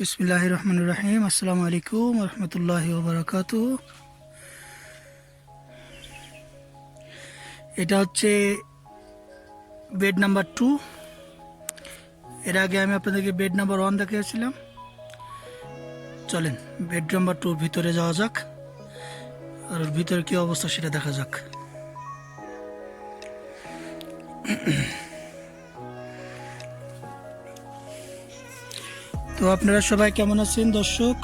বিসমিল্লাহ রহমান রাহিম আসসালামু আলাইকুম রহমতুল্লাহ বারাকাতু এটা হচ্ছে বেড নাম্বার টু এর আগে আমি আপনাদেরকে বেড নাম্বার ওয়ান দেখিয়েছিলাম। চলেন বেড নাম্বার টুর ভিতরে যাওয়া যাক। আর ওর ভিতরে কী অবস্থা সেটা দেখা যাক। তো আপনারা সবাই কেমন আছেন, দর্শক?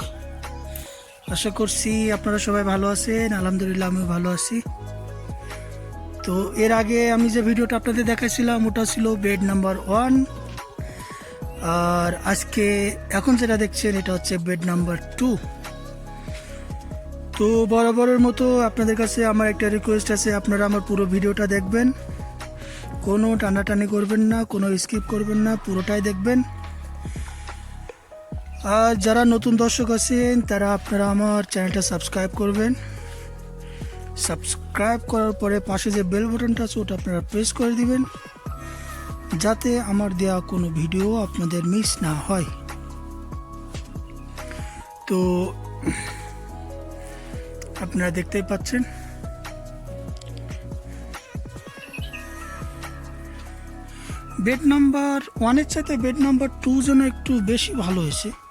আশা করছি আপনারা সবাই ভালো আছেন। আলহামদুলিল্লাহ, আমিও ভালো আছি। তো এর আগে আমি যে ভিডিওটা আপনাদের দেখাইছিলাম, ওটা ছিল বেড নাম্বার ওয়ান আর আজকে এখন যেটা দেখছেন, এটা হচ্ছে বেড নাম্বার টু তো বরাবরের মতো আপনাদের কাছে আমার একটা রিকোয়েস্ট আছে, আপনারা আমার পুরো ভিডিওটা দেখবেন। কোনো টানাটানি করবেন না, কোনো স্কিপ করবেন না, পুরোটাই দেখবেন। আর যারা নতুন দর্শক আছেন, তারা আপনারা আমার চ্যানেলটা সাবস্ক্রাইব করবেন। সাবস্ক্রাইব করার পরে পাশে যে বেল বাটনটা আছে, ওটা আপনারা প্রেস করে দিবেন, যাতে আমার দেওয়া কোনো ভিডিও আপনাদের মিস না হয়। তো, আপনারা দেখতেই পাচ্ছেন। বেড নাম্বার ওয়ানের চাইতে বেড নাম্বার টু যেন একটু বেশি ভালো হয়েছে।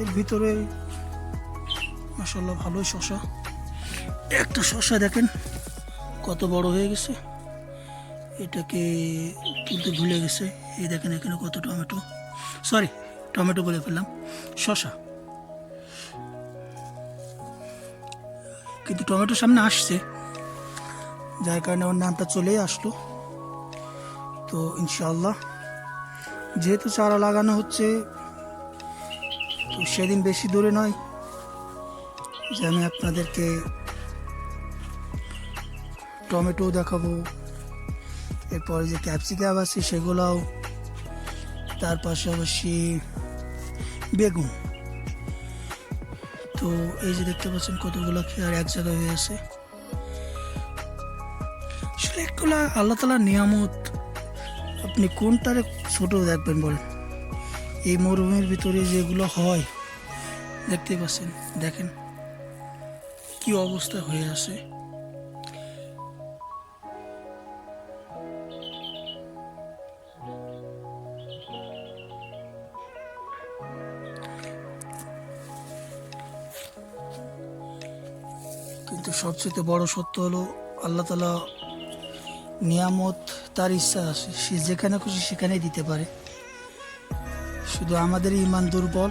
এর ভিতরে মাসাল্লাহ ভালোই শশা একটা শশা দেখেন, কত বড় হয়ে গেছে। এটাকে তুলতে ভুলে গেছে। এই দেখেন এখানে কত টমেটো। সরি টমেটো বলে ফেললাম। শশা কিন্তু টমেটো সামনে আসছে। যার কারণে ওর নামটা চলেই আসলো। তো ইনশাল্লাহ যেহেতু চারা লাগানো হচ্ছে সেদিন বেশি দূরে নয় যে আমি আপনাদেরকে টমেটো দেখাবো, এরপরে যে ক্যাপসিকাম আছে সেগুলোও, তার পাশাপাশি বেগুন। তো এই যে দেখতে পাচ্ছেন কতগুলো খেয়ার এক জায়গায় হয়ে আছে। আসলে এগুলা আল্লাহ তালার নিয়ামত। আপনি কোনটারে ছোট দেখবেন বলেন? এই মরুভূমির ভিতরে যেগুলো হয় দেখতে পাচ্ছেন, দেখেন কি অবস্থা হয়ে আছে। কিন্তু সবচেয়ে বড় সত্য হলো, আল্লাহ তালা নিয়ামত, তার ইচ্ছা আছে, সে যেখানে খুশি সেখানেই দিতে পারে। শুধু আমাদের ইমান দুর্বল,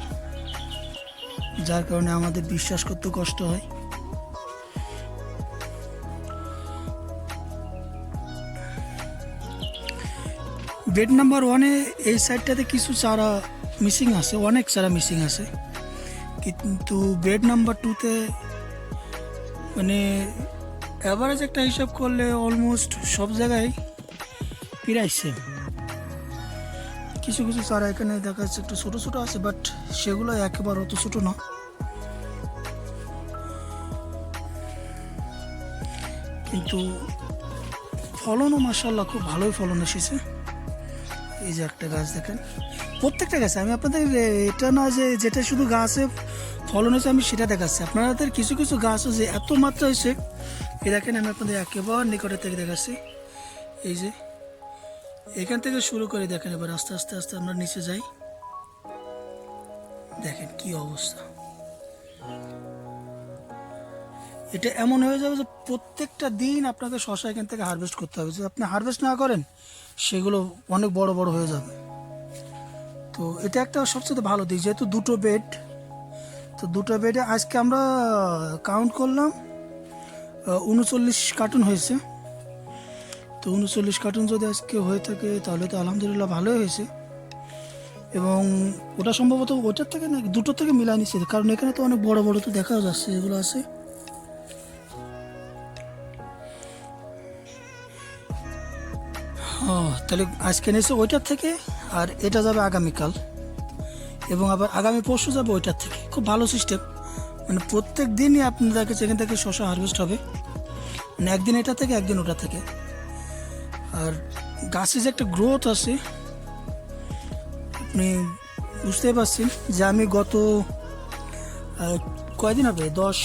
যার কারণে আমাদের বিশ্বাস করতে কষ্ট হয়। বেড নাম্বার ওয়ানে এই সাইডটাতে কিছু চারা মিসিং আছে, অনেক চারা মিসিং আছে। কিন্তু বেড নাম্বার টুতে মানে অ্যাভারেজ একটা হিসাব করলে অলমোস্ট সব জায়গায় প্রায় সেম কিছু কিছু চারা এখানে দেখা যাচ্ছে একটু ছোটো ছোটো আছে বাট সেগুলো একেবারে অত ছোটো না। কিন্তু ফলনও মাসাল্লাহ খুব ভালোই ফলন এসেছে। এই যে একটা গাছ দেখেন। প্রত্যেকটা গাছে, আমি আপনাদের, এটা না যে যেটা শুধু গাছে ফলন হয়েছে, আমি সেটা দেখাচ্ছি। আপনাদের কিছু কিছু গাছ যে এত মাত্রা হয়েছে, এই দেখেন আমি আপনাদের একেবারে নিকটে থেকে দেখাচ্ছি। এই যে এখান থেকে শুরু করে, দেখেন এবার আস্তে আস্তে আস্তে আমরা নিচে যাই। দেখেন কি অবস্থা। এটা এমন হয়ে যাবে যে প্রত্যেকটা দিন আপনাকে শশা এখান থেকে হারভেস্ট করতে হবে। যদি আপনি হারভেস্ট না করেন, সেগুলো অনেক বড় বড় হয়ে যাবে। তো এটা একটা সবচেয়ে ভালো দিক, যেহেতু দুটো বেড তো দুটো বেডে আজকে আমরা কাউন্ট করলাম উনচল্লিশ কার্টুন হয়েছে। তো উনচল্লিশ কার্টুন যদি আজকে হয়ে থাকে, তাহলে তো আলহামদুলিল্লাহ ভালোই হয়েছে। এবং ওটা সম্ভবত ওটার থেকে না দুটোর থেকে মিলাই নিচ্ছে, কারণ এখানে তো অনেক বড় বড় তো দেখাও যাচ্ছে, এগুলো আছে। ও তাহলে আজকে নিয়েছে ওইটার থেকে, আর এটা যাবে আগামীকাল। এবং আবার আগামী পরশু যাবে ওইটার থেকে। খুব ভালো সিস্টেম মানে প্রত্যেক দিনই আপনাদের সেখান থেকে শশা হারভেস্ট হবে। মানে একদিন এটা থেকে, একদিন ওটা থেকে। আর গাছে যে একটা গ্রোথ আছে, আপনি বুঝতেই পারছেন যে আমি গত কয়দিন হবে দশ,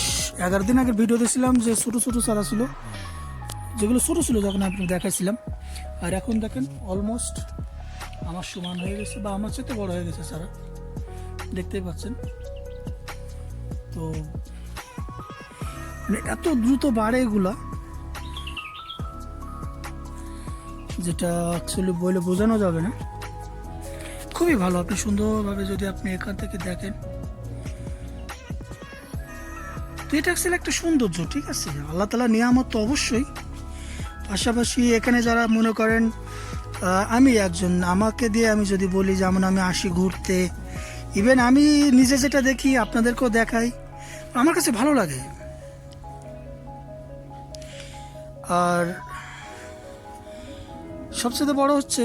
এগারো দিন আগের ভিডিও দিয়েছিলাম যে ছোটো ছোটো চারা ছিল, যেগুলো ছোটো ছিল যখন আপনি দেখাইছিলাম। আর এখন দেখেন অলমোস্ট আমার সমান হয়ে গেছে বা আমার চেয়ে বড় হয়ে গেছে চারা। দেখতেই পাচ্ছেন। তো মানে এত দ্রুত বাড়ে এগুলা যেটা অ্যাকচুয়ালি বলে বোঝানো যাবে না। খুবই ভালো, আপনি সুন্দরভাবে যদি আপনি এখান থেকে দেখেন। তো এটা অ্যাকচুয়ালি একটা সৌন্দর্য, ঠিক আছে? আল্লাহ তালা নিয়ামত তো অবশ্যই। পাশাপাশি এখানে যারা মনে করেন আমি একজন, আমাকে দিয়ে আমি যদি বলি, যেমন আমি আসি ঘুরতে ইভেন আমি নিজে যেটা দেখি, আপনাদেরকেও দেখাই, আমার কাছে ভালো লাগে। আর সবচেয়ে বড় হচ্ছে,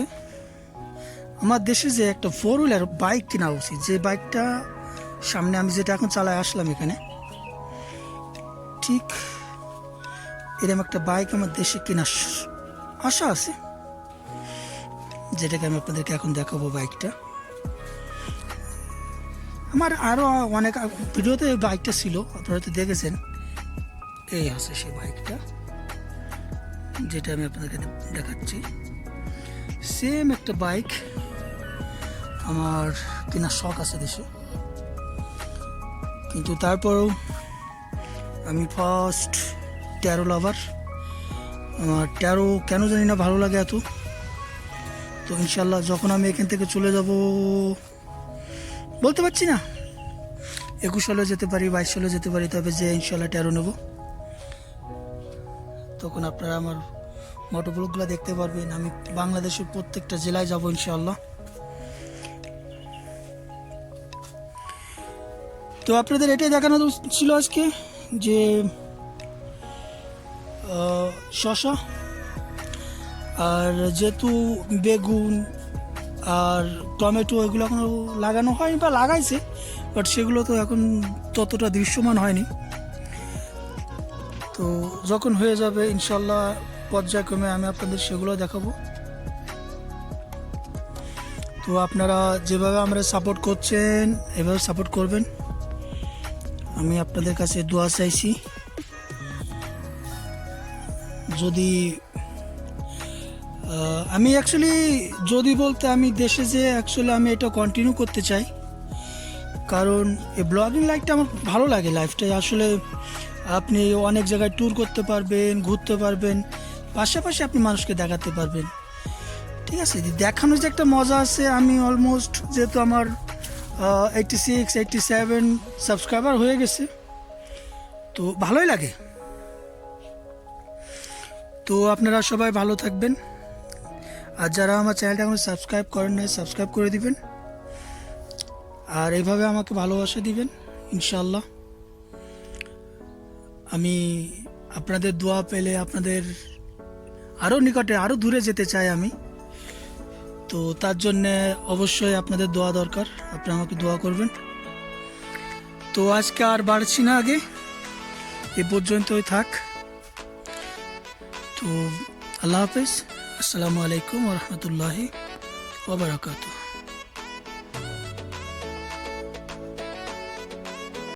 আমার দেশে যে একটা ফোর হুইলার বাইক কেনা উচিত। যে বাইকটা সামনে আমি যেটা এখন চালায় আসলাম এখানে, ঠিক এরকম একটা বাইক আমার দেশে কেনার আশা আছে, যেটাকে আমি আপনাদেরকে এখন দেখাবো বাইকটা আমার আরও অনেক ভিডিওতে বাইকটা ছিল, আপনারা তো দেখেছেন, এই আছে সেই বাইকটা যেটা আমি আপনাদেরকে দেখাচ্ছি। সেম একটা বাইক আমার কেনার শখ আছে দেশে। কিন্তু তারপরেও আমি ফার্স্ট ট্যারো লাভার আমার ট্যারো কেন জানি না ভালো লাগে এত। তো ইনশাল্লাহ যখন আমি এখান থেকে চলে যাব, বলতে পারছি না। একুশ সালে যেতে পারি, বাইশ সালে যেতে পারি, তবে যে ইনশাল্লাহ ট্যারো নেব। তখন আপনারা আমার মোটরগুলোগুলো দেখতে পারবেন। আমি বাংলাদেশের প্রত্যেকটা জেলায় যাব ইনশাল্লাহ তো আপনাদের এটাই দেখানো ছিল আজকে যে শশা আর যেহেতু বেগুন আর টমেটো এগুলো এখনও লাগানো হয়নি বা লাগাইছে বাট সেগুলো তো এখন ততটা দৃশ্যমান হয়নি। তো যখন হয়ে যাবে ইনশাল্লাহ পর্যায়ক্রমে আমি আপনাদের সেগুলো দেখাবো। তো আপনারা যেভাবে আমরা সাপোর্ট করছেন, এভাবে সাপোর্ট করবেন। আমি আপনাদের কাছে দোয়া চাইছি। যদি আমি অ্যাকচুয়ালি যদি বলতে আমি দেশে যে অ্যাকচুয়ালি আমি এটা কন্টিনিউ করতে চাই, কারণ এই ব্লগিং লাইফটা আমার ভালো লাগে। লাইফটা আসলে আপনি অনেক জায়গায় ট্যুর করতে পারবেন, ঘুরতে পারবেন। পাশাপাশি আপনি মানুষকে দেখাতে পারবেন। ঠিক আছে দেখানোর যে একটা মজা আছে, আমি অলমোস্ট যেহেতু আমার eighty six eighty seven subscriber হয়ে গেছে, তো ভালোই লাগে। তো আপনারা সবাই ভালো থাকবেন। আর যারা আমার চ্যানেলটা এখন সাবস্ক্রাইব করেন নাই সাবস্ক্রাইব করে দিবেন। আর এইভাবে আমাকে ভালোবাসা দিবেন ইনশাল্লাহ আমি আপনাদের দোয়া পেলে, আপনাদের আরও নিকটে আরও দূরে যেতে চাই আমি। তো তার জন্যে অবশ্যই আপনাদের দোয়া দরকার। আপনি আমাকে দোয়া করবেন। তো আজকে আর বাড়ছি না আগে। এ পর্যন্তই থাক। তো আল্লাহ হাফিজ। আসসালামু আলাইকুম রহমতুল্লাহি ওবরাকাতু